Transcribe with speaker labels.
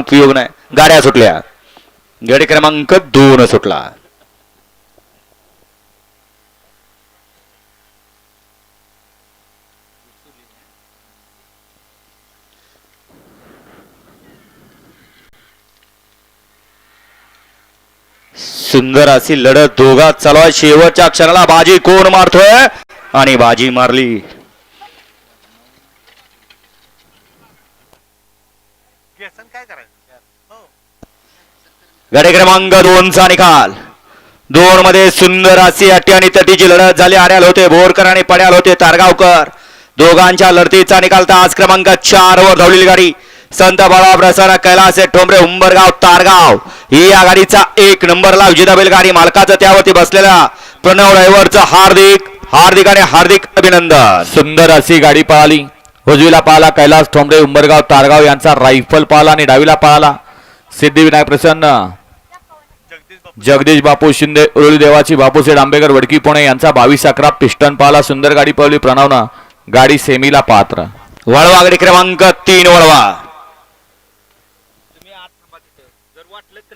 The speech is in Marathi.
Speaker 1: उपयोग नाही. गाड्या सुटल्या. गडी क्रमांक दोन सुटला. सुंदर अशी लढत दोघा चालवा शेवटच्या क्षणाला बाजी कोण मारतोय? आणि बाजी मारली.
Speaker 2: व्यसन काय करायचं? हो.
Speaker 1: गडे क्रमांक दोनचा निकाल. दोन मध्ये सुंदर अशी अटी आणि तटीची लढत झाली. आड्याल होते बोरकर आणि पड्याल होते तारगावकर. दोघांच्या लढतीचा निकाल तास क्रमांक चार वर धावलेली गाडी. संत बाळा प्रसन्न कैलास ठोंबरे उंबरगाव तारगाव. ही या गाडीचा एक नंबरला विजेता बैलगाडी मालकाचं त्यावरती बसलेला प्रणव ड्रायव्हरचं हार्दिक हार्दिक आणि हार्दिक अभिनंदन.
Speaker 3: सुंदर अशी गाडी पळाली उजवीला पाहला कैलास ठोंबरे उंबरगाव तारगाव यांचा रायफल पाहला आणि डावीला पाहला. सिद्धिविनायक प्रसन्न.
Speaker 2: जगदीश बापू
Speaker 3: शिंदे उरुळी देवाची बापूसेठ आंबेकर वडकी पुणे यांचा बावीस अकरा पिस्टन पाहला. सुंदर गाडी पावली प्रणवनं. गाडी सेमीला पात्र.
Speaker 1: वळवा गाडी क्रमांक तीन वळवा.